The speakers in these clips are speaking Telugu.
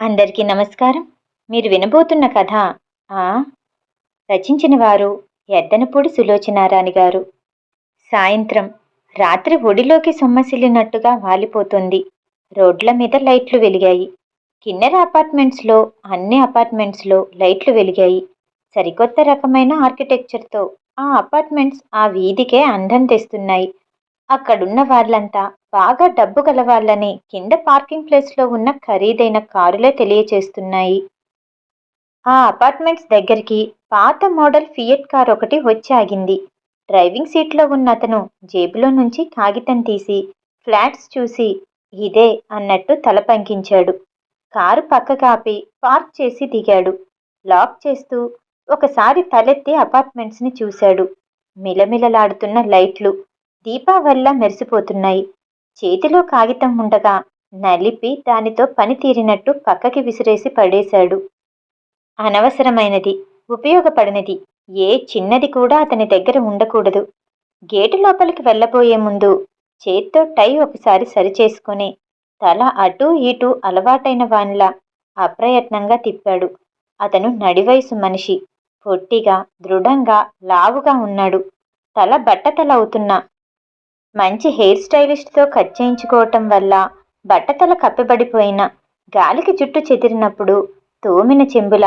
అందరికీ నమస్కారం. మీరు వినబోతున్న కథ ఆ రచించిన వారు ఎద్దనపూడి సులోచనారాణి గారు. సాయంత్రం రాత్రి ఒడిలోకి సొమ్మసిల్లినట్టుగా వాలిపోతుంది. రోడ్ల మీద లైట్లు వెలిగాయి. కిన్నెర అపార్ట్మెంట్స్లో అన్ని అపార్ట్మెంట్స్లో లైట్లు వెలిగాయి. సరికొత్త రకమైన ఆర్కిటెక్చర్తో ఆ అపార్ట్మెంట్స్ ఆ వీధికే అందం తెస్తున్నాయి. అక్కడున్న వాళ్ళంతా బాగా డబ్బు గలవాళ్ళని కింద పార్కింగ్ ప్లేస్లో ఉన్న ఖరీదైన కారులే తెలియచేస్తున్నాయి. ఆ అపార్ట్మెంట్స్ దగ్గరికి పాత మోడల్ ఫియట్ కార్ ఒకటి వచ్చి ఆగింది. డ్రైవింగ్ సీట్లో ఉన్న అతను జేబులో నుంచి కాగితం తీసి ఫ్లాట్స్ చూసి ఇదే అన్నట్టు తల పంకించాడు. కారు పక్క కాపి పార్క్ చేసి దిగాడు. లాక్ చేస్తూ ఒకసారి తలెత్తి అపార్ట్మెంట్స్ని చూశాడు. మిలమిలలాడుతున్న లైట్లు దీపావల్లా మెరిసిపోతున్నాయి. చేతిలో కాగితం ఉండగా నలిపి దానితో పని తీరినట్టు పక్కకి విసిరేసి పడేశాడు. అనవసరమైనది ఉపయోగపడినది ఏ చిన్నది కూడా అతని దగ్గర ఉండకూడదు. గేటు లోపలికి వెళ్ళబోయే ముందు చేత్తో టై ఒకసారి సరిచేసుకుని తల అటూ ఇటూ అలవాటైన వానిలా అప్రయత్నంగా తిప్పాడు. అతను నడివయసు మనిషి పొట్టిగా దృఢంగా లావుగా ఉన్నాడు. తల బట్టతల అవుతున్న మంచి హెయిర్ స్టైలిస్ట్తో కట్ చేయించుకోవటం వల్ల బట్టతల కప్పిబడిపోయిన గాలికి జుట్టు చెదిరినప్పుడు తోమిన చెంబుల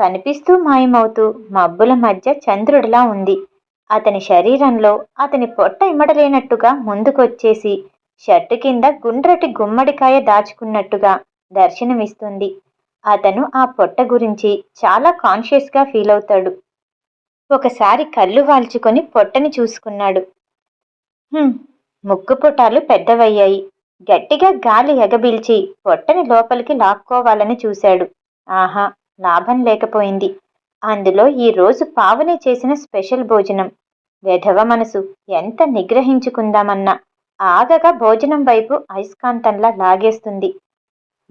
కనిపిస్తూ మాయమవుతూ మబ్బుల మధ్య చంద్రుడిలా ఉంది. అతని శరీరంలో అతని పొట్ట ఇమ్మడలేనట్టుగా ముందుకొచ్చేసి షర్టు కింద గుండ్రటి గుమ్మడికాయ దాచుకున్నట్టుగా దర్శనమిస్తుంది. అతను ఆ పొట్ట గురించి చాలా కాన్షియస్గా ఫీల్ అవుతాడు ఒకసారి కళ్ళు వాల్చుకొని పొట్టని చూసుకున్నాడు. ముగ్గు ముక్కు పుటాలు పెద్దవయ్యాయి. గట్టిగా గాలి ఎగబీల్చి పొట్టని లోపలికి లాక్కోవాలని చూశాడు. ఆహా లాభం లేకపోయింది. అందులో ఈ రోజు పావని చేసిన స్పెషల్ భోజనం. వెధవ మనసు ఎంత నిగ్రహించుకుందామన్నా. ఆగగా భోజనం వైపు అయస్కాంతంలా లాగేస్తుంది.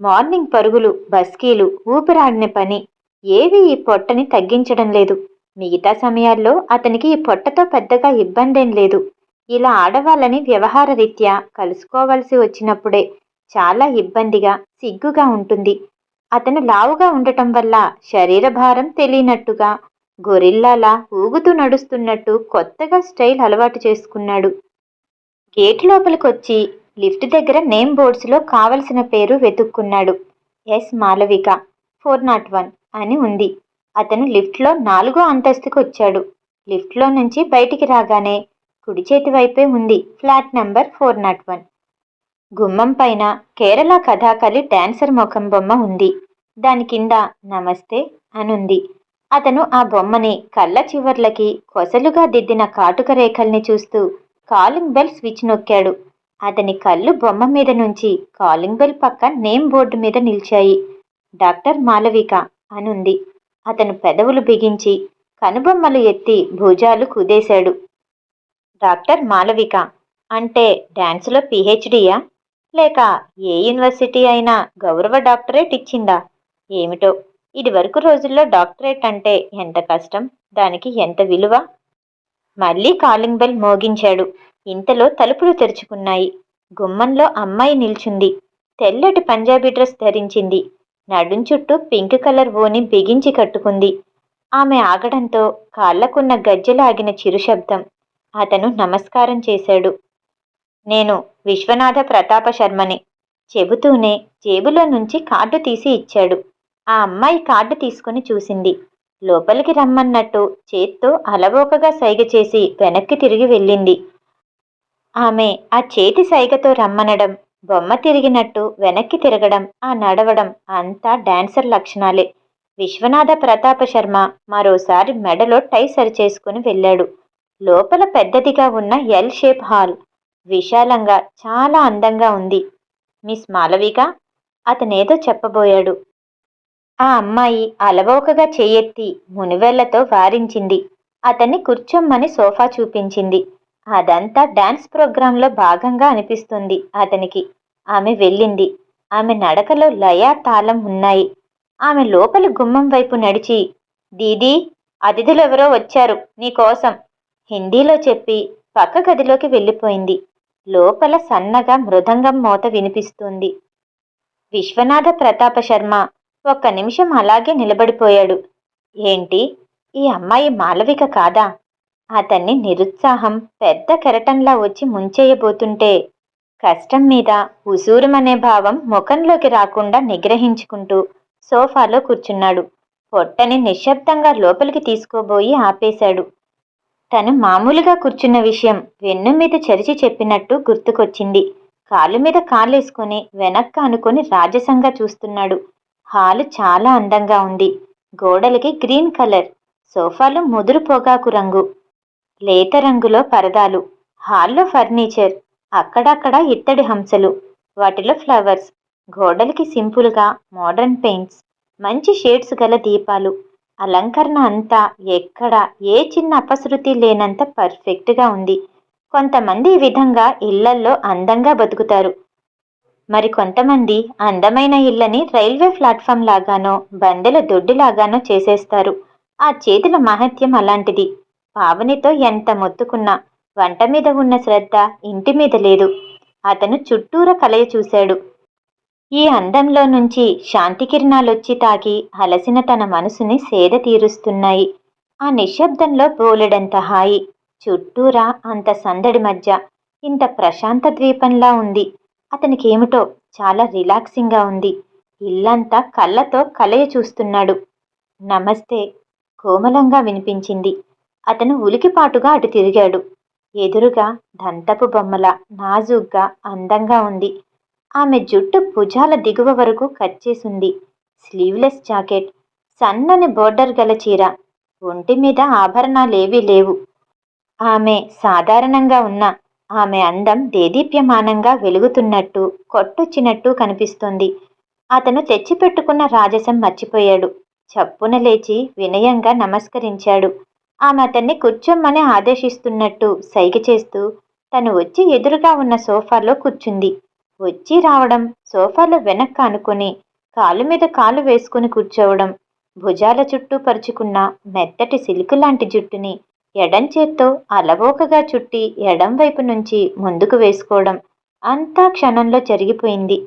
మార్నింగ్ పరుగులు బస్కీలు ఊపిరాడిన పని ఏవి ఈ పొట్టని తగ్గించడం లేదు. మిగతా సమయాల్లో అతనికి ఈ పొట్టతో పెద్దగా ఇబ్బందేం లేదు. ఇలా ఆడవాళ్ళని వ్యవహార రీత్యా కలుసుకోవలసి వచ్చినప్పుడే చాలా ఇబ్బందిగా సిగ్గుగా ఉంటుంది. అతను లావుగా ఉండటం వల్ల శరీర భారం తెలియనట్టుగా గొరిల్లాలా ఊగుతూ నడుస్తున్నట్టు కొత్తగా స్టైల్ అలవాటు చేసుకున్నాడు. గేట్ లోపలికొచ్చి లిఫ్ట్ దగ్గర నేమ్ బోర్డ్స్లో కావలసిన పేరు వెతుక్కున్నాడు. Yes Malavika four naught one అని ఉంది. అతను లిఫ్ట్లో నాలుగో అంతస్తుకు వచ్చాడు లిఫ్ట్లో నుంచి బయటికి రాగానే కుడి చేతి వైపే ఉంది. Flat number four naught one. గుమ్మం పైన కేరళ కథాకళి డాన్సర్ ముఖం బొమ్మ ఉంది. దాని కింద నమస్తే అనుంది. అతను ఆ బొమ్మని కళ్ళ చివర్లకి కొసలుగా దిద్దిన కాటుక రేఖల్ని చూస్తూ కాలింగ్ బెల్ స్విచ్ నొక్కాడు. అతని కళ్ళు బొమ్మ మీద నుంచి కాలింగ్ బెల్ పక్క నేమ్ బోర్డు మీద నిలిచాయి. డాక్టర్ మాలవిక అనుంది. అతను పెదవులు బిగించి కనుబొమ్మలు ఎత్తి భుజాలు కుదేశాడు. డాక్టర్ మాలవిక అంటే డ్యాన్స్లో పిహెచ్డియా? లేక ఏ యూనివర్సిటీ అయినా గౌరవ డాక్టరేట్ ఇచ్చిందా? ఏమిటో? ఇది వరకు రోజుల్లో డాక్టరేట్ అంటే ఎంత కష్టం? దానికి ఎంత విలువ? మళ్ళీ కాలింగ్ బెల్ మోగించాడు. ఇంతలో తలుపులు తెరుచుకున్నాయి. గుమ్మంలో అమ్మాయి నిల్చుంది. తెల్లటి పంజాబీ డ్రెస్ ధరించింది. నడుం చుట్టూ పింక్ కలర్ ఓని బిగించి కట్టుకుంది. ఆమె ఆగడంతో కాళ్ళకున్న గజ్జెలాగిన చిరుశబ్దం చిరు శబ్దం. అతను నమస్కారం చేశాడు. నేను విశ్వనాథ ప్రతాప శర్మని చెబుతూనే జేబులో నుంచి కార్డు తీసి ఇచ్చాడు. ఆ అమ్మాయి కార్డు తీసుకుని చూసింది. లోపలికి రమ్మన్నట్టు చేత్తో అలవోకగా సైగ చేసి వెనక్కి తిరిగి వెళ్ళింది. ఆమె ఆ చేతి సైగతో రమ్మనడం బొమ్మ తిరిగినట్టు వెనక్కి తిరగడం ఆ నడవడం అంతా డాన్సర్ లక్షణాలే. విశ్వనాథ ప్రతాప శర్మ మరోసారి మెడలో టై సరిచేసుకుని వెళ్ళాడు. లోపల పెద్దదిగా ఉన్న ఎల్ షేప్ హాల్ విశాలంగా చాలా అందంగా ఉంది. మిస్ మాలవిక అతనేదో చెప్పబోయాడు. ఆ అమ్మాయి అలవోకగా చేయెత్తి మునివెళ్ళతో వారించింది. అతన్ని కూర్చోమ్మని సోఫా చూపించింది. అదంతా డాన్స్ ప్రోగ్రాంలో భాగంగా అనిపిస్తుంది అతనికి. ఆమె వెళ్ళింది. ఆమె నడకలో లయ తాళం ఉన్నాయి. ఆమె లోపలి గుమ్మం వైపు నడిచి దీదీ అతిథులెవరో వచ్చారు నీకోసం. హిందీలో చెప్పి పక్క గదిలోకి వెళ్ళిపోయింది. లోపల సన్నగా మృదంగం మోత వినిపిస్తుంది. విశ్వనాథ ప్రతాప శర్మ ఒక్క నిమిషం అలాగే నిలబడిపోయాడు. ఏంటి? ఈ అమ్మాయి మాలవిక కాదా? అతన్ని నిరుత్సాహం పెద్ద కెరటంలా వచ్చి ముంచేయబోతుంటే కష్టం మీద ఉసూరుమనే భావం ముఖంలోకి రాకుండా నిగ్రహించుకుంటూ సోఫాలో కూర్చున్నాడు. పొట్టని నిశ్శబ్దంగా లోపలికి తీసుకోబోయి ఆపేశాడు. తను మామూలుగా కూర్చున్న విషయం వెన్ను మీద చరిచి చెప్పినట్టు గుర్తుకొచ్చింది. కాలు మీద కాలేసుకుని వెనక్క అనుకొని రాజసంగా చూస్తున్నాడు. హాలు చాలా అందంగా ఉంది. గోడలకి గ్రీన్ కలర్. సోఫాలు ముదురు పొగాకు రంగు. లేత రంగులో పరదాలు. హాల్లో ఫర్నిచర్. అక్కడక్కడ ఇత్తడి హంసలు. వాటిలో ఫ్లవర్స్. గోడలకి సింపుల్గా మోడర్న్ పెయింట్స్. మంచి షేడ్స్ గల దీపాలు. అలంకరణ అంతా ఎక్కడ ఏ చిన్న అపశృతి లేనంత పర్ఫెక్ట్గా ఉంది. కొంతమంది ఈ విధంగా ఇళ్ళల్లో అందంగా బతుకుతారు. మరి కొంతమంది అందమైన ఇళ్ళని రైల్వే ప్లాట్ఫామ్ లాగానో బందెల దొడ్డిలాగానో చేసేస్తారు. ఆ చేతుల మహత్యం అలాంటిది. పావనితో ఎంత మొత్తుకున్నా వంట మీద ఉన్న శ్రద్ధ ఇంటి మీద లేదు. అతను చుట్టూర కలయ చూశాడు. ఈ అందంలో నుంచి శాంతి కిరణాలొచ్చి తాకి అలసిన తన మనసుని సేద తీరుస్తున్నాయి. ఆ నిశ్శబ్దంలో బోలెడంత హాయి చుట్టూరా అంత సందడి మధ్య ఇంత ప్రశాంత ద్వీపంలా ఉంది. అతనికి ఏమిటో చాలా రిలాక్సింగ్గా ఉంది. ఇల్లంతా కళ్ళతో కలయ చూస్తున్నాడు. నమస్తే కోమలంగా వినిపించింది. అతను ఉలికిపాటుగా అటు తిరిగాడు. ఎదురుగా దంతపు బొమ్మల నాజుగ్గా అందంగా ఉంది. ఆమె జుట్టు భుజాల దిగువ వరకు కట్ చేసుంది. స్లీవ్లెస్ జాకెట్ సన్నని బోర్డర్ గల చీర ఒంటి మీద ఆభరణాలేవీ లేవు. ఆమె సాధారణంగా ఉన్న ఆమె అందం దేదీప్యమానంగా వెలుగుతున్నట్టు కొట్టొచ్చినట్టు కనిపిస్తోంది. అతను తెచ్చిపెట్టుకున్న రాజసం మర్చిపోయాడు. చప్పున లేచి వినయంగా నమస్కరించాడు. ఆమె అతన్ని కూర్చోమ్మని ఆదేశిస్తున్నట్టు సైగ చేస్తూ తను వచ్చి ఎదురుగా ఉన్న సోఫాలో కూర్చుంది. వచ్చి రావడం సోఫాలో వెనక్కి అనుకుని కాలు మీద కాలు వేసుకుని కూర్చోవడం భుజాల చుట్టూ పరుచుకున్న మెత్తటి సిల్క్ లాంటి జుట్టుని ఎడం చేత్తో అలవోకగా చుట్టి ఎడం వైపు నుంచి ముందుకు వేసుకోవడం అంతా క్షణంలో జరిగిపోయింది.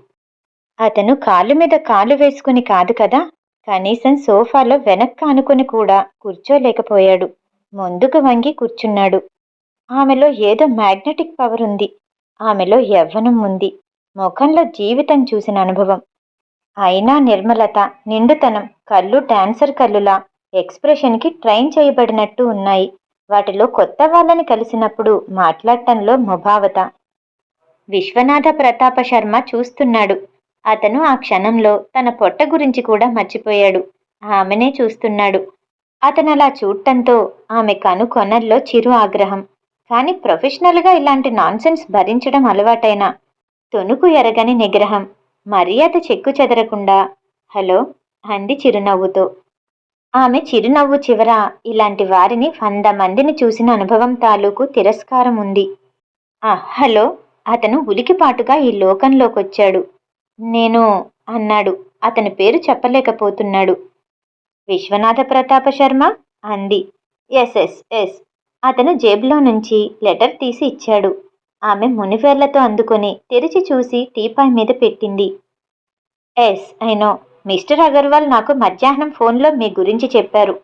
అతను కాలు మీద కాలు వేసుకుని కాదు కదా కనీసం సోఫాలో వెనక్కి అనుకుని కూడా కూర్చోలేకపోయాడు. ముందుకు వంగి కూర్చున్నాడు. ఆమెలో ఏదో మ్యాగ్నెటిక్ పవర్ ఉంది. ఆమెలో యవ్వనం ఉంది. ముఖంలో జీవితం చూసిన అనుభవం. అయినా నిర్మలత నిండుతనం కళ్ళు డాన్సర్ కళ్ళులా ఎక్స్ప్రెషన్కి ట్రైన్ చేయబడినట్టు ఉన్నాయి. వాటిలో కొత్త వాళ్ళని కలిసినప్పుడు మాట్లాడటంలో ముభావత. విశ్వనాథ ప్రతాప శర్మ చూస్తున్నాడు. అతను ఆ క్షణంలో తన పొట్ట గురించి కూడా మర్చిపోయాడు. ఆమెనే చూస్తున్నాడు. అతను అలా చూడటంతో ఆమె కను కొనల్లో చిరు ఆగ్రహం. కానీ ప్రొఫెషనల్గా ఇలాంటి నాన్సెన్స్ భరించడం అలవాటైన. తొనుకు ఎరగని నిగ్రహం. మర్యాద చెక్కు చెదరకుండా హలో అంది చిరునవ్వుతో. ఆమె చిరునవ్వు చివర ఇలాంటి వారిని వంద మందిని చూసిన అనుభవం తాలూకు తిరస్కారం ఉంది. ఆ హలో? అతను ఉలికిపాటుగా ఈ లోకంలోకొచ్చాడు. నేను అన్నాడు. అతని పేరు చెప్పలేకపోతున్నాడు. విశ్వనాథ ప్రతాప శర్మ అంది. Yes yes yes. అతను జేబులో నుంచి లెటర్ తీసి ఇచ్చాడు. ఆమె మునివేళ్ళతో అందుకొని తెరిచి చూసి టీపాయ్ మీద పెట్టింది. ఎస్ ఐనో మిస్టర్ అగర్వాల్ నాకు మధ్యాహ్నం ఫోన్లో మీ గురించి చెప్పారు.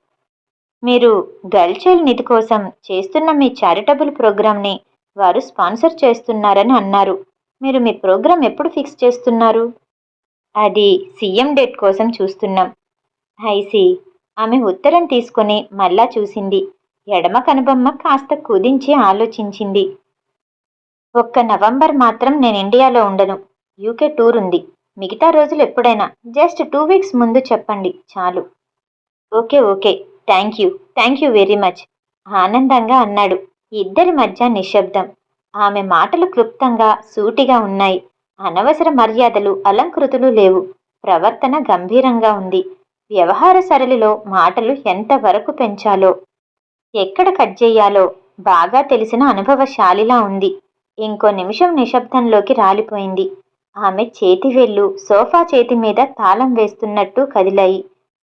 మీరు గర్ల్ చైల్డ్ నిధి కోసం చేస్తున్న మీ చారిటబుల్ ప్రోగ్రామ్ని వారు స్పాన్సర్ చేస్తున్నారని అన్నారు. మీరు మీ ప్రోగ్రాం ఎప్పుడు ఫిక్స్ చేస్తున్నారు? అది సీఎం డేట్ కోసం చూస్తున్నాం. హైసి ఆమె ఉత్తరం తీసుకొని మళ్ళా చూసింది. ఎడమ కనుబొమ్మ కాస్త కుదించి ఆలోచించింది. ఒక్క నవంబర్ మాత్రం నేను ఇండియాలో ఉండను. యూకే టూర్ ఉంది. మిగతా రోజులు ఎప్పుడైనా. జస్ట్ టూ వీక్స్ ముందు చెప్పండి. చాలు. Okay okay. Thank you. Thank you very much. ఆనందంగా అన్నాడు. ఇద్దరి మధ్య నిశ్శబ్దం. ఆమె మాటలు క్లుప్తంగా సూటిగా ఉన్నాయి. అనవసర మర్యాదలు అలంకృతులు లేవు. ప్రవర్తన గంభీరంగా ఉంది. వ్యవహార సరళిలో మాటలు ఎంతవరకు పెంచాలో ఎక్కడ కట్ చేయాలో బాగా తెలిసిన అనుభవశాలిలా ఉంది. ఇంకో నిమిషం నిశ్శబ్దంలోకి రాలిపోయింది. ఆమె చేతి వెళ్ళు సోఫా చేతి మీద తాళం వేస్తున్నట్టు కదిలాయి.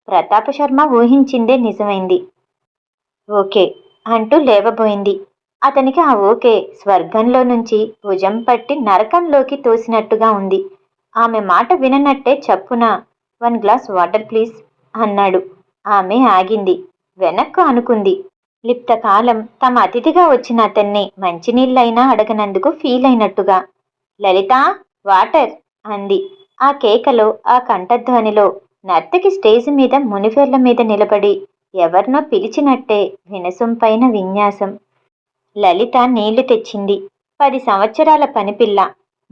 ప్రతాప శర్మ ఊహించిందే నిజమైంది. ఓకే అంటూ లేవబోయింది. అతనికి ఆ ఓకే స్వర్గంలో నుంచి భుజం పట్టి నరకంలోకి తోసినట్టుగా ఉంది. ఆమె మాట విననట్టే చప్పున వన్ గ్లాస్ వాటర్ ప్లీజ్ అన్నాడు. ఆమె ఆగింది. వెనక్కు అనుకుంది. లిప్తకాలం తమ అతిథిగా వచ్చిన అతన్ని మంచినీళ్ళైనా అడగనందుకు ఫీల్ అయినట్టుగా. లలిత వాటర్ అంది. ఆ కేకలో ఆ కంఠధ్వనిలో నర్తకి స్టేజ్ మీద మునిఫెర్ల మీద నిలబడి ఎవరినో పిలిచినట్టే వినసొంపైన విన్యాసం. లలిత నీళ్ళు తెచ్చింది. పది సంవత్సరాల పనిపిల్ల.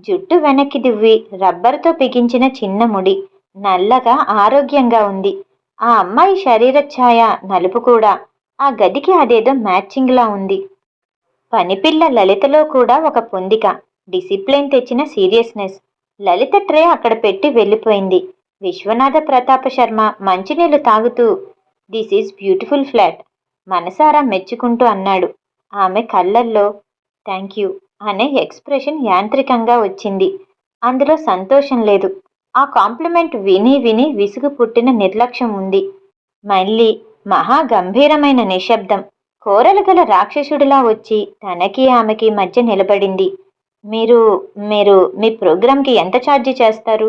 జుట్టు వెనక్కి దువ్వి రబ్బరుతో బిగించిన చిన్న ముడి నల్లగా ఆరోగ్యంగా ఉంది. ఆ అమ్మాయి శరీర ఛాయ నలుపు కూడా ఆ గదికి అదేదో మ్యాచింగ్లా ఉంది. పనిపిల్ల లలితలో కూడా ఒక పొందిక. డిసిప్లిన్ తెచ్చిన సీరియస్నెస్. లలిత ట్రే అక్కడ పెట్టి వెళ్ళిపోయింది. విశ్వనాథ ప్రతాప శర్మ మంచినీళ్ళు తాగుతూ దిస్ ఈజ్ బ్యూటిఫుల్ ఫ్లాట్ మనసారా మెచ్చుకుంటూ అన్నాడు. ఆమె కళ్ళల్లో థ్యాంక్ యూ అనే ఎక్స్ప్రెషన్ యాంత్రికంగా వచ్చింది. అందులో సంతోషం లేదు. ఆ కాంప్లిమెంట్ విని విని విసుగు పుట్టిన నిర్లక్ష్యం ఉంది. మళ్ళీ మహా గంభీరమైన నిశ్శబ్దం. కోరలు గల రాక్షసుడిలా వచ్చి తనకి ఆమెకి మధ్య నిలబడింది. మీరు మీరు మీ ప్రోగ్రాంకి ఎంత ఛార్జీ చేస్తారు?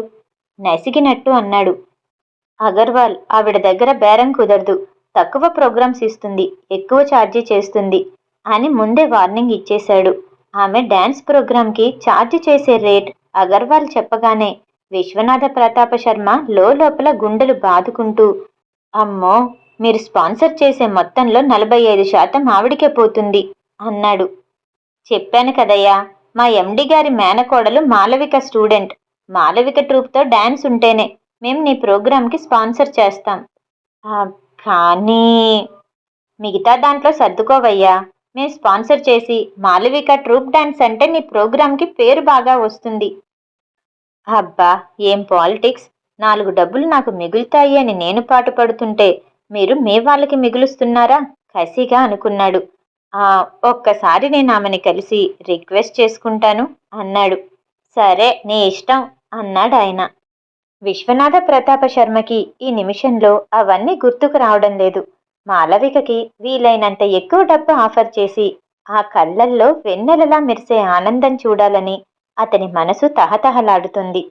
నసిగినట్టు అన్నాడు. అగర్వాల్ ఆవిడ దగ్గర బేరం కుదరదు. తక్కువ ప్రోగ్రామ్స్ ఇస్తుంది ఎక్కువ ఛార్జీ చేస్తుంది అని ముందే వార్నింగ్ ఇచ్చేశాడు. ఆమె డ్యాన్స్ ప్రోగ్రాంకి ఛార్జ్ చేసే రేట్ అగర్వాల్ చెప్పగానే విశ్వనాథ ప్రతాప శర్మ లోపల గుండెలు బాదుకుంటూ అమ్మో! మీరు స్పాన్సర్ చేసే మొత్తంలో నలభై ఐదు శాతం ఆవిడికే పోతుంది అన్నాడు. చెప్పాను కదయ్యా మా ఎండి గారి మేనకోడలు మాలవిక స్టూడెంట్. మాలవిక ట్రూప్తో డ్యాన్స్ ఉంటేనే మేము నీ ప్రోగ్రాంకి స్పాన్సర్ చేస్తాం. కానీ మిగతా దాంట్లో సర్దుకోవయ్యా. మేము స్పాన్సర్ చేసి మాలవిక ట్రూప్ డ్యాన్స్ అంటే నీ ప్రోగ్రాంకి పేరు బాగా వస్తుంది. అబ్బా ఏం పాలిటిక్స్? నాలుగు డబ్బులు నాకు మిగులుతాయి అని నేను పాటు పడుతుంటే మీరు మీ వాళ్ళకి మిగులుస్తున్నారా? కసిగా అనుకున్నాడు. ఆ ఒక్కసారి నేను ఆమెని కలిసి రిక్వెస్ట్ చేసుకుంటాను అన్నాడు. సరే నీ ఇష్టం అన్నాడు ఆయన. విశ్వనాథ ప్రతాప శర్మకి ఈ నిమిషంలో అవన్నీ గుర్తుకు రావడం లేదు. మాలవికకి వీలైనంత ఎక్కువ డబ్బు ఆఫర్ చేసి ఆ కళ్ళల్లో వెన్నెలలా మెరిసే ఆనందం చూడాలని అతని మనసు తహతహలాడుతుంది.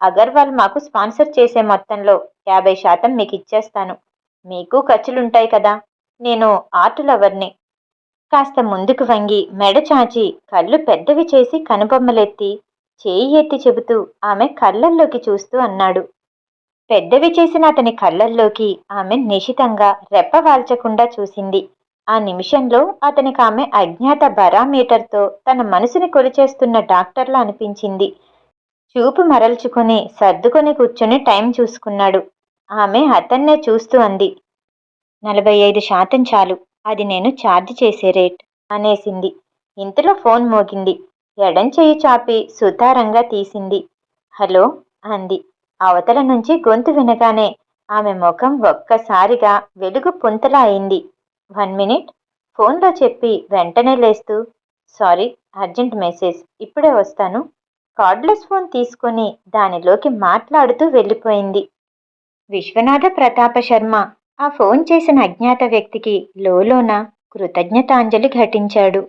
అగర్వాల్ మాకు స్పాన్సర్ చేసే మొత్తంలో యాభై శాతం మీకు ఇచ్చేస్తాను మీకు ఖర్చులుంటాయి కదా. నేను ఆర్ట్ లవర్ని కాస్త ముందుకు వంగి మెడ చాచి కళ్ళు పెద్దవి చేసి కనుబొమ్మలెత్తి చేయి ఎత్తి చెబుతూ ఆమె కళ్ళల్లోకి చూస్తూ అన్నాడు. పెద్దవి చేసిన అతని కళ్ళల్లోకి ఆమె నిశితంగా రెప్పవాల్చకుండా చూసింది. ఆ నిమిషంలో అతనికి ఆమె అజ్ఞాత బరామీటర్తో తన మనసుని కొలిచేస్తున్న డాక్టర్లా అనిపించింది. చూపు మరల్చుకొని సర్దుకొని కూర్చొని టైం చూసుకున్నాడు. ఆమె అతన్నే చూస్తూ అంది. నలభై ఐదు శాతం చాలు. అది నేను ఛార్జ్ చేసే రేట్ అనేసింది. ఇంతలో ఫోన్ మోగింది. ఎడం చెయ్యి చాపి సుతారంగా తీసింది. హలో అంది. అవతల నుంచి గొంతు వినగానే ఆమె ముఖం ఒక్కసారిగా వెలుగు పుంతలా అయింది. One minute. ఫోన్లో చెప్పి వెంటనే లేస్తూ సారీ అర్జెంట్ మెసేజ్. ఇప్పుడే వస్తాను. కార్డ్లెస్ ఫోన్ తీసుకొని దానిలోకి మాట్లాడుతూ వెళ్ళిపోయింది. విశ్వనాథ ప్రతాప శర్మ ఆ ఫోన్ చేసిన అజ్ఞాత వ్యక్తికి లోలోన కృతజ్ఞతాంజలి ఘటించాడు.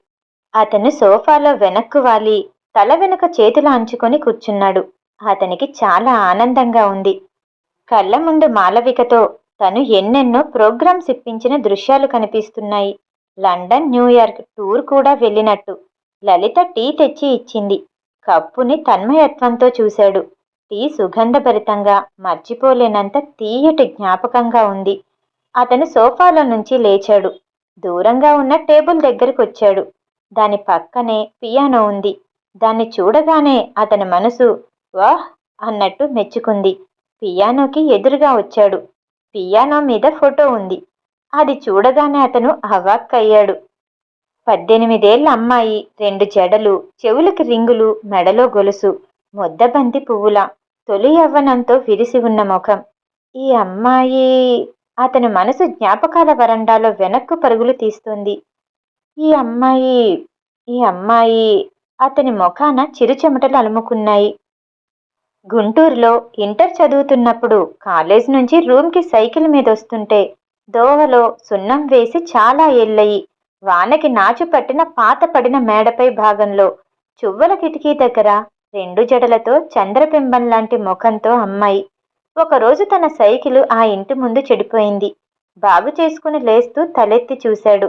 అతను సోఫాలో వెనక్కు వాలి తల వెనుక చేతులు అంచుకొని కూర్చున్నాడు. అతనికి చాలా ఆనందంగా ఉంది. కళ్ళ ముందు మాలవికతో తను ఎన్నెన్నో ప్రోగ్రామ్స్ ఇప్పించిన దృశ్యాలు కనిపిస్తున్నాయి. లండన్ న్యూయార్క్ టూర్ కూడా వెళ్ళినట్టు. లలిత టీ తెచ్చి ఇచ్చింది. కప్పుని తన్మయత్వంతో చూశాడు. టీ సుగంధభరితంగా మర్చిపోలేనంత తీయటి జ్ఞాపకంగా ఉంది. అతను సోఫాలో నుంచి లేచాడు. దూరంగా ఉన్న టేబుల్ దగ్గరికి వచ్చాడు దాని పక్కనే పియానో ఉంది. దాన్ని చూడగానే అతని మనసు వాహ్! అన్నట్టు మెచ్చుకుంది. పియానోకి ఎదురుగా వచ్చాడు. పియానో మీద ఫోటో ఉంది. అది చూడగానే అతను అవాక్కయ్యాడు పద్దెనిమిదేళ్ళ అమ్మాయి రెండు జడలు చెవులకి రింగులు మెడలో గొలుసు ముద్దబంతి పువ్వుల. తొలి యవ్వనంతో విరిసి ఉన్న ముఖం. ఈ అమ్మాయి అతని మనసు జ్ఞాపకాల వరండాలో వెనక్కు పరుగులు తీస్తుంది. ఈ అమ్మాయి ఈ అమ్మాయి అతని ముఖాన చిరుచెమటలు అలుముకున్నాయి. గుంటూరులో ఇంటర్ చదువుతున్నప్పుడు కాలేజ్ నుంచి రూమ్కి సైకిల్ మీద వస్తుంటే దోవలో సున్నం వేసి చాలా ఏళ్ళయి వానకి నాచు పట్టిన పాత పడిన మేడపై భాగంలో చువ్వల కిటికీ దగ్గర రెండు జడలతో చంద్రబింబం లాంటి ముఖంతో అమ్మాయి. ఒకరోజు తన సైకిలు ఆ ఇంటి ముందు చెడిపోయింది. బాగు చేసుకుని లేస్తూ తలెత్తి చూశాడు.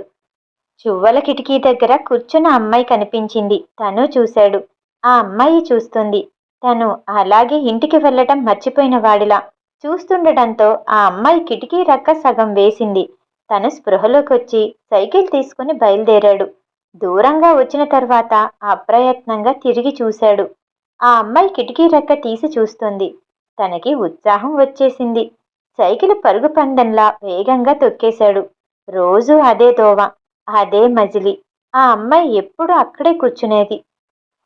చువ్వల కిటికీ దగ్గర కూర్చున్న అమ్మాయి కనిపించింది. తను చూశాడు. ఆ అమ్మాయి చూస్తుంది. తను అలాగే ఇంటికి వెళ్ళటం మర్చిపోయిన వాడిలా. చూస్తుండటంతో ఆ అమ్మాయి కిటికీ రక్క సగం వేసింది. తను స్పృహలోకొచ్చి సైకిల్ తీసుకుని బయలుదేరాడు. దూరంగా వచ్చిన తర్వాత అప్రయత్నంగా తిరిగి చూశాడు. ఆ అమ్మాయి కిటికీ రెక్క తీసి చూస్తుంది. తనకి ఉత్సాహం వచ్చేసింది. సైకిల్ పరుగు పందెంలా వేగంగా తొక్కేశాడు. రోజు అదే దోవ అదే మజిలి. ఆ అమ్మాయి ఎప్పుడు అక్కడే కూర్చునేది.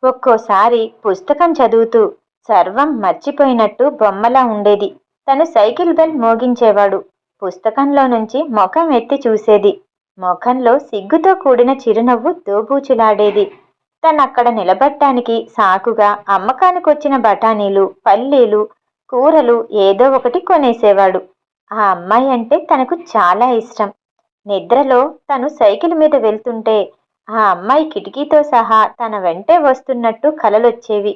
ఒక్కోసారి పుస్తకం చదువుతూ సర్వం మర్చిపోయినట్టు బొమ్మలా ఉండేది. తను సైకిల్ బెల్ మోగించేవాడు. పుస్తకంలో నుంచి ముఖం ఎత్తి చూసేది. ముఖంలో సిగ్గుతో కూడిన చిరునవ్వు దోబూచులాడేది. తనక్కడ నిలబడ్డానికి సాకుగా అమ్మకానికొచ్చిన బఠానీలు పల్లీలు కూరలు ఏదో ఒకటి కొనేసేవాడు. ఆ అమ్మాయి అంటే తనకు చాలా ఇష్టం. నిద్రలో తను సైకిల్ మీద వెళ్తుంటే ఆ అమ్మాయి కిటికీతో సహా తన వెంటే వస్తున్నట్టు కలలొచ్చేవి.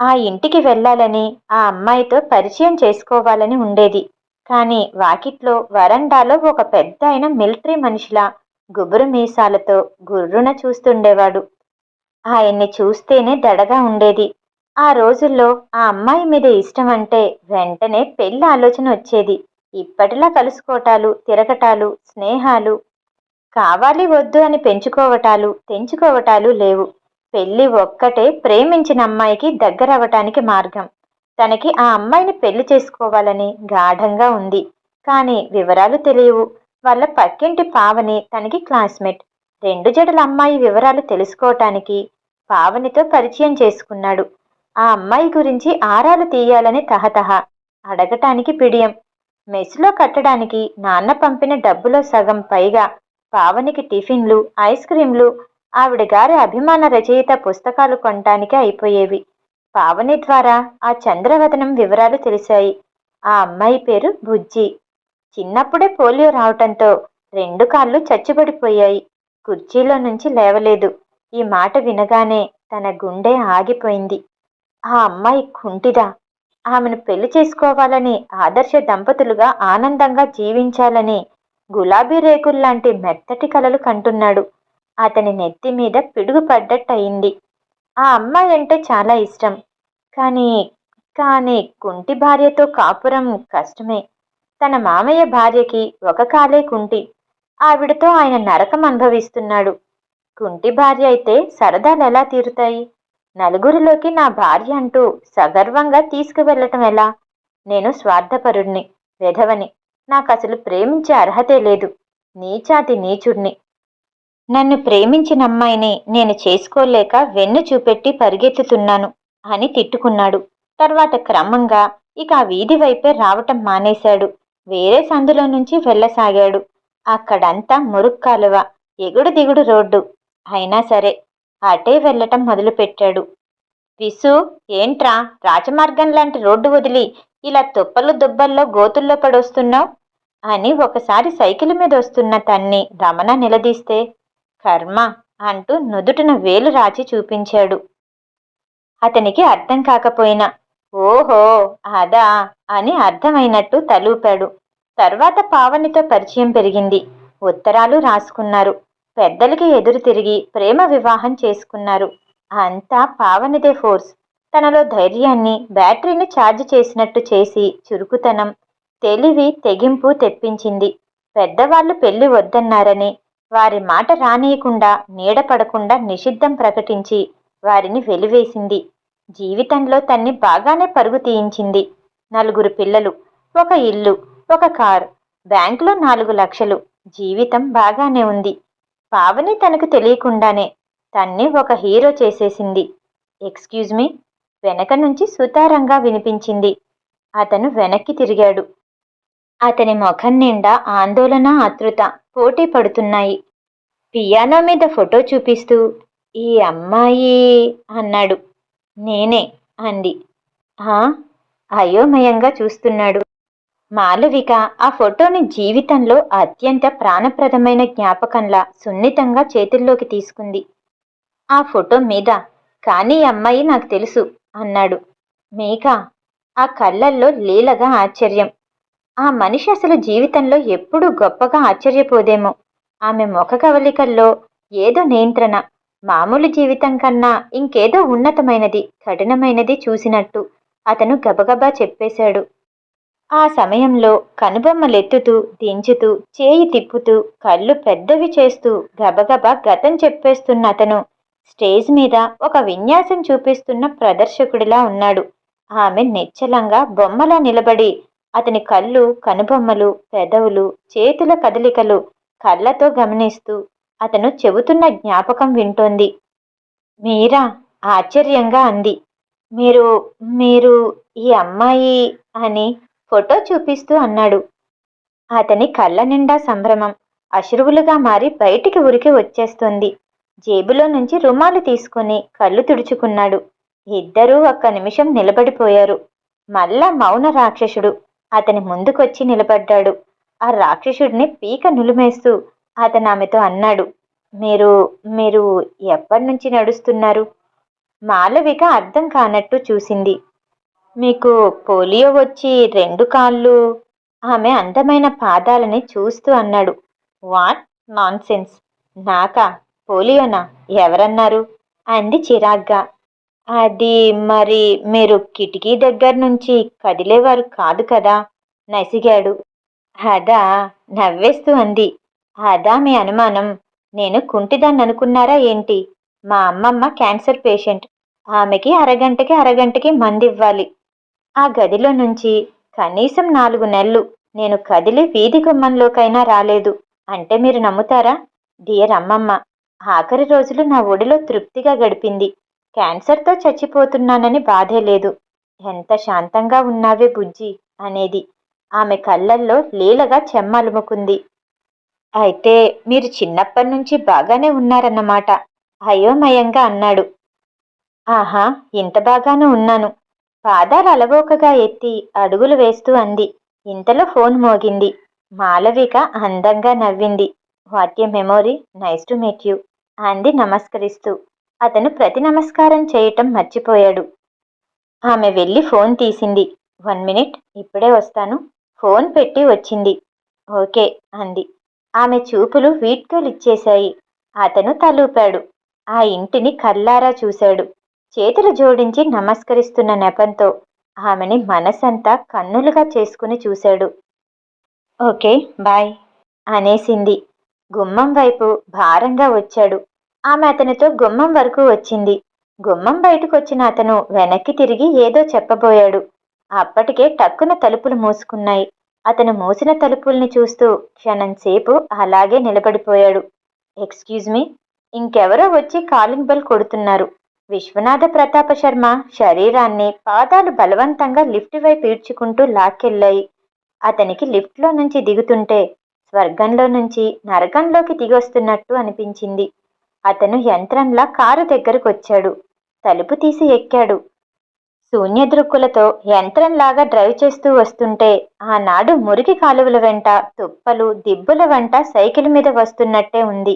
ఆ ఇంటికి వెళ్ళాలని ఆ అమ్మాయితో పరిచయం చేసుకోవాలని ఉండేది. కానీ వాకిట్లో వరండాలో ఒక పెద్ద అయిన మిలిటరీ మనిషిలా గుబురు మీసాలతో గుర్రున చూస్తుండేవాడు. ఆయన్ని చూస్తేనే దడగా ఉండేది. ఆ రోజుల్లో ఆ అమ్మాయి మీద ఇష్టం అంటే వెంటనే పెళ్ళి ఆలోచన వచ్చేది. ఇప్పటిలా కలుసుకోవటాలు తిరగటాలు స్నేహాలు. కావాలి వద్దు అని పెంచుకోవటాలు తెంచుకోవటాలు లేవు. పెళ్ళి ఒక్కటే ప్రేమించిన అమ్మాయికి దగ్గరవ్వటానికి మార్గం. తనకి ఆ అమ్మాయిని పెళ్ళి చేసుకోవాలని గాఢంగా ఉంది. కానీ వివరాలు తెలియవు. వాళ్ళ పక్కింటి పావని తనకి క్లాస్మేట్. రెండు జడల అమ్మాయి వివరాలు తెలుసుకోవటానికి పావనితో పరిచయం చేసుకున్నాడు. ఆ అమ్మాయి గురించి ఆరాలు తీయాలని తహతహ అడగటానికి పిడియం. మెస్లో కట్టడానికి నాన్న పంపిన డబ్బులో సగం పైగా పావనికి టిఫిన్లు ఐస్ క్రీంలు ఆవిడ గారి అభిమాన రచయిత పుస్తకాలు కొనటానికి అయిపోయేవి. పావని ద్వారా ఆ చంద్రవదనం వివరాలు తెలిసాయి ఆ అమ్మాయి పేరు బుజ్జి. చిన్నప్పుడే పోలియో రావటంతో రెండు కాళ్ళు చచ్చుబడిపోయాయి కుర్చీలో నుంచి లేవలేదు. ఈ మాట వినగానే తన గుండె ఆగిపోయింది. ఆ అమ్మాయి కుంటిదా? ఆమెను పెళ్ళి చేసుకోవాలని ఆదర్శ దంపతులుగా ఆనందంగా జీవించాలని గులాబీ రేకుల్లాంటి మెత్తటి కలలు కంటున్నాడు. అతని నెత్తి మీద పిడుగు పడ్డట్టయింది ఆ అమ్మాయి అంటే చాలా ఇష్టం. కానీ కానీ కుంటి భార్యతో కాపురం కష్టమే. తన మామయ్య భార్యకి ఒక కాలే కుంటి. ఆవిడతో ఆయన నరకం అనుభవిస్తున్నాడు. కుంటి భార్య అయితే సరదాలు ఎలా తీరుతాయి? నలుగురిలోకి నా భార్య అంటూ సగర్వంగా తీసుకువెళ్ళటం ఎలా? నేను స్వార్థపరుణ్ణి వెధవని. నాకు అసలు ప్రేమించే అర్హతే లేదు. నీచాతి నీచుణ్ణి. నన్ను ప్రేమించిన అమ్మాయిని నేను చేసుకోలేక వెన్ను చూపెట్టి పరిగెత్తుతున్నాను అని తిట్టుకున్నాడు. తర్వాత క్రమంగా ఇక ఆ వీధి వైపే రావటం మానేశాడు. వేరే సందులో నుంచి వెళ్ళసాగాడు. అక్కడంతా మురుక్కాలువ ఎగుడు దిగుడు రోడ్డు. అయినా సరే అటే వెళ్ళటం మొదలుపెట్టాడు. విసు ఏంట్రా? రాజమార్గం లాంటి రోడ్డు వదిలి ఇలా తుప్పలు దుబ్బల్లో గోతుల్లో పడొస్తున్నావు? అని ఒకసారి సైకిల్ మీద వస్తున్న తన్ని రమణ నిలదీస్తే కర్మ అంటూ నుదుటిన వేలు రాచి చూపించాడు. అతనికి అర్థం కాకపోయినా ఓహో అదా అని అర్థమైనట్టు తలూపాడు. తర్వాత పావనితో పరిచయం పెరిగింది. ఉత్తరాలు రాసుకున్నారు. పెద్దలకి ఎదురు తిరిగి ప్రేమ వివాహం చేసుకున్నారు. అంతా పావనిదే ఫోర్స్. తనలో ధైర్యాన్ని బ్యాటరీని ఛార్జ్ చేసినట్టు చేసి చురుకుతనం తెలివి తెగింపు తెప్పించింది. పెద్దవాళ్ళు పెళ్ళి వద్దన్నారని వారి మాట రానియకుండా నీడపడకుండా నిషిద్ధం ప్రకటించి వారిని వెలివేసింది. జీవితంలో తన్ని బాగానే పరుగు తీయించింది. నలుగురు పిల్లలు ఒక ఇల్లు ఒక కారు బ్యాంకులో నాలుగు లక్షలు. జీవితం బాగానే ఉంది. పావని తనకు తెలియకుండానే తన్ని ఒక హీరో చేసేసింది. Excuse me? వెనక నుంచి సుతారంగా వినిపించింది. అతను వెనక్కి తిరిగాడు. అతని ముఖం నిండా ఆందోళన ఆతృత పోటీ పడుతున్నాయి. పియానో మీద ఫోటో చూపిస్తూ ఈ అమ్మాయి అన్నాడు. నేనే అంది. ఆ? అయోమయంగా చూస్తున్నాడు. మాలవిక ఆ ఫోటోని జీవితంలో అత్యంత ప్రాణప్రదమైన జ్ఞాపకంలా సున్నితంగా చేతుల్లోకి తీసుకుంది. ఆ ఫోటో మీద కానీ అమ్మాయి నాకు తెలుసు అన్నాడు. మేక ఆ కళ్ళల్లో లీలగా ఆశ్చర్యం. ఆ మనిషి అసలు జీవితంలో ఎప్పుడూ గొప్పగా ఆశ్చర్యపోదేమో. ఆమె ముఖ కవలికల్లో ఏదో నియంత్రణ మామూలు జీవితం కన్నా ఇంకేదో ఉన్నతమైనది కఠినమైనది చూసినట్టు అతను గబగబా చెప్పేశాడు. ఆ సమయంలో కనుబొమ్మలెత్తుతూ దించుతూ చేయి తిప్పుతూ కళ్ళు పెద్దవి చేస్తూ గబగబా గతం చెప్పేస్తున్న అతను స్టేజ్ మీద ఒక విన్యాసం చూపిస్తున్న ప్రదర్శకుడిలా ఉన్నాడు. ఆమె నిశ్చలంగా బొమ్మలా నిలబడి అతని కళ్ళు కనుబొమ్మలు పెదవులు చేతుల కదలికలు కళ్ళతో గమనిస్తూ అతను చెబుతున్న జ్ఞాపకం వింటోంది. మీరా? ఆశ్చర్యంగా అంది. మీరు మీరు ఈ అమ్మాయి అని ఫోటో చూపిస్తూ అన్నాడు. అతని కళ్ళ నిండా సంభ్రమం అశ్రువులుగా మారి బయటికి ఉరికి వచ్చేస్తుంది. జేబులో నుంచి రుమాలు తీసుకుని కళ్ళు తుడుచుకున్నాడు. ఇద్దరూ ఒక్క నిమిషం నిలబడిపోయారు. మళ్ళా మౌన రాక్షసుడు అతని ముందుకొచ్చి నిలబడ్డాడు. ఆ రాక్షసుడిని పీక నులిమేస్తూ అతను ఆమెతో అన్నాడు. మీరు మీరు ఎప్పటి నుంచి నడుస్తున్నారు? మాలవిక అర్థం కానట్టు చూసింది. మీకు పోలియో వచ్చి రెండు కాళ్ళు. ఆమె అందమైన పాదాలని చూస్తూ అన్నాడు. వాట్? నాన్సెన్స్. నాకా? పోలియోనా? ఎవరన్నారు? అంది చిరాగ్గా. అది మరి మీరు కిటికీ దగ్గర నుంచి కదిలేవారు కాదు కదా? నసిగాడు. అదా? నవ్వేస్తూ అంది. అదా మీ అనుమానం. నేను కుంటిదాన్ని అనుకున్నారా ఏంటి? మా అమ్మమ్మ క్యాన్సర్ పేషెంట్. ఆమెకి అరగంటకి అరగంటకి మందివ్వాలి. ఆ గదిలో నుంచి కనీసం నాలుగు నెలలు నేను కదిలి వీధి గుమ్మంలోకైనా రాలేదు. అంటే మీరు నమ్ముతారా? డియర్ అమ్మమ్మ ఆఖరి రోజులు నా ఒడిలో తృప్తిగా గడిపింది. క్యాన్సర్తో చచ్చిపోతున్నానని బాధే లేదు. ఎంత శాంతంగా ఉన్నావే బుజ్జి అనేది ఆమె కళ్ళల్లో లీలగా చెమ్మలుముకుంది. అయితే మీరు చిన్నప్పటి నుంచి బాగానే ఉన్నారన్నమాట. అయోమయంగా అన్నాడు. ఆహా ఇంత బాగానే ఉన్నాను. పాదాలు అలవోకగా ఎత్తి అడుగులు వేస్తూ అంది. ఇంతలో ఫోన్ మోగింది. మాలవిక అందంగా నవ్వింది. What a memory nice to meet you అంది నమస్కరిస్తూ. అతను ప్రతి నమస్కారం చేయటం మర్చిపోయాడు. ఆమె వెళ్ళి ఫోన్ తీసింది. వన్ మినిట్ ఇప్పుడే వస్తాను. ఫోన్ పెట్టి వచ్చింది. ఓకే అంది. ఆమె చూపులు వీట్కోలిచ్చేశాయి అతను తలూపాడు. ఆ ఇంటిని కల్లారా చూశాడు. చేతులు జోడించి నమస్కరిస్తున్న నెపంతో ఆమెని మనసంతా కన్నులుగా చేసుకుని చూశాడు. ఓకే బాయ్ అనేసింది. గుమ్మం వైపు భారంగా వచ్చాడు. ఆమె అతనితో గుమ్మం వరకు వచ్చింది. గుమ్మం బయటకు వచ్చిన అతను వెనక్కి తిరిగి ఏదో చెప్పబోయాడు. అప్పటికే టక్కున తలుపులు మూసుకున్నాయి. అతను మూసిన తలుపుల్ని చూస్తూ క్షణంసేపు అలాగే నిలబడిపోయాడు. ఎక్స్క్యూజ్ మీ ఇంకెవరో వచ్చి కాలింగ్ బెల్ కొడుతున్నారు. విశ్వనాథ ప్రతాప శర్మ శరీరాన్ని పాదాలు బలవంతంగా లిఫ్ట్ వైపు ఈడ్చుకుంటూ లాక్కెళ్ళాయి. అతనికి లిఫ్ట్లో నుంచి దిగుతుంటే స్వర్గంలో నుంచి నరకంలోకి దిగొస్తున్నట్టు అనిపించింది. అతను యంత్రంలా కారు దగ్గరకు వచ్చాడు తలుపు తీసి ఎక్కాడు. శూన్య దృక్కులతో యంత్రంలాగా డ్రైవ్ చేస్తూ వస్తుంటే ఆనాడు మురికి కాలువల వెంట తుప్పలు దిబ్బుల వెంట సైకిల్ మీద వస్తున్నట్టే ఉంది.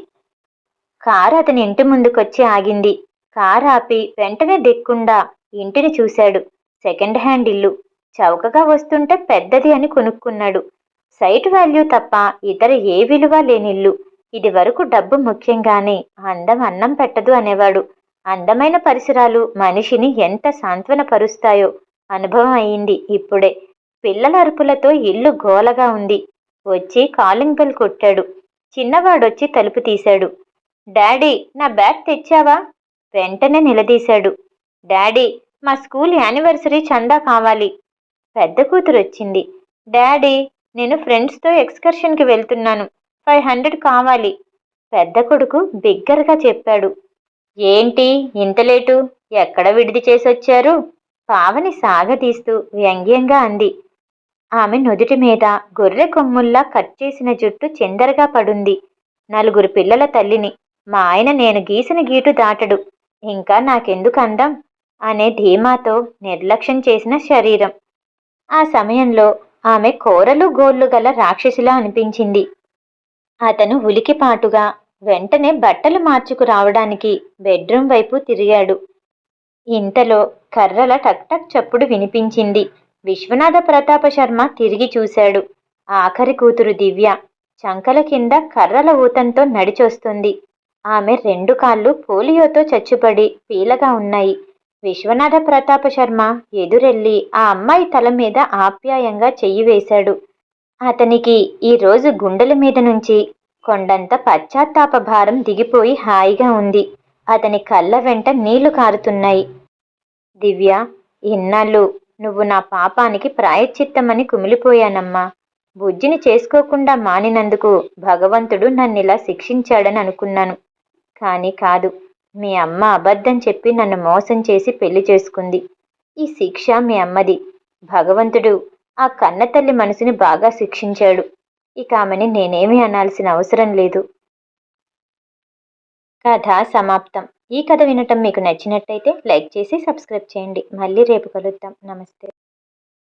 కారు అతని ఇంటి ముందుకొచ్చి ఆగింది. కారు ఆపి వెంటనే దిక్కుండా ఇంటిని చూశాడు. సెకండ్ హ్యాండ్ ఇల్లు. చౌకగా వస్తుంటే పెద్దది అని కొనుక్కున్నాడు. సైట్ వాల్యూ తప్ప ఇతర ఏ విలువ లేనిల్లు. ఇది వరకు డబ్బు ముఖ్యంగానే అందం అన్నం పెట్టదు అనేవాడు. అందమైన పరిసరాలు మనిషిని ఎంత సాంత్వనపరుస్తాయో అనుభవం అయింది ఇప్పుడే. పిల్లల అరుపులతో ఇల్లు గోలగా ఉంది. వచ్చి కాలింగ్ బెల్ కొట్టాడు. చిన్నవాడొచ్చి తలుపు తీశాడు. డాడీ నా బ్యాగ్ తెచ్చావా? వెంటనే నిలదీశాడు. డాడీ మా స్కూల్ యానివర్సరీ చందా కావాలి. పెద్ద కూతురు వచ్చింది డాడీ నేను ఫ్రెండ్స్తో ఎక్స్కర్షన్కి వెళ్తున్నాను. ఫైవ్ హండ్రెడ్ కావాలి. పెద్ద కొడుకు బిగ్గరగా చెప్పాడు. ఏంటి ఇంత లేటు? ఎక్కడ విడిది చేసొచ్చారు? పావని సాగతీస్తూ వ్యంగ్యంగా అంది. ఆమె నుదుటి మీద గొర్రె కొమ్ముల్లా కట్ చేసిన జుట్టు చిందరగా పడుంది. నలుగురు పిల్లల తల్లిని మా ఆయన నేను గీసిన గీటు దాటడు. ఇంకా నాకెందుకు అందం? అనే ధీమాతో నిర్లక్ష్యం చేసిన శరీరం. ఆ సమయంలో ఆమె కోరలు గోళ్ళు గల రాక్షసిలా అనిపించింది. అతను ఉలికిపాటుగా వెంటనే బట్టలు మార్చుకు రావడానికి బెడ్రూమ్ వైపు తిరిగాడు. ఇంతలో కర్రల టక్ టక్ చప్పుడు వినిపించింది. విశ్వనాథ ప్రతాప శర్మ తిరిగి చూశాడు. ఆఖరి కూతురు దివ్య చంకల కింద కర్రల ఊతంతో నడిచొస్తుంది. ఆమె రెండు కాళ్ళు పోలియోతో చచ్చుపడి పీలగా ఉన్నాయి. విశ్వనాథ ప్రతాప శర్మ ఎదురెళ్ళి ఆ అమ్మాయి తల మీద ఆప్యాయంగా చెయ్యి వేశాడు. అతనికి ఈరోజు గుండెల మీద నుంచి కొండంత పశ్చాత్తాప భారం దిగిపోయి హాయిగా ఉంది. అతని కళ్ళ వెంట నీళ్ళు కారుతున్నాయి. దివ్య ఇన్నాళ్ళు నువ్వు నా పాపానికి ప్రాయశ్చిత్తమని కుమిలిపోయానమ్మా. బుజ్జిని చేసుకోకుండా మానినందుకు భగవంతుడు నన్నిలా శిక్షించాడని అనుకున్నాను. కానీ కాదు. మీ అమ్మ అబద్ధం చెప్పి నన్ను మోసం చేసి పెళ్ళి చేసుకుంది. ఈ శిక్ష మీ అమ్మది. భగవంతుడు ఆ కన్నతల్లి మనసుని బాగా శిక్షించాడు. ఇక ఆమెని నేనేమీ అనాల్సిన అవసరం లేదు. కథ సమాప్తం. ఈ కథ వినటం మీకు నచ్చినట్టయితే లైక్ చేసి సబ్స్క్రైబ్ చేయండి. మళ్ళీ రేపు కలుద్దాం. నమస్తే.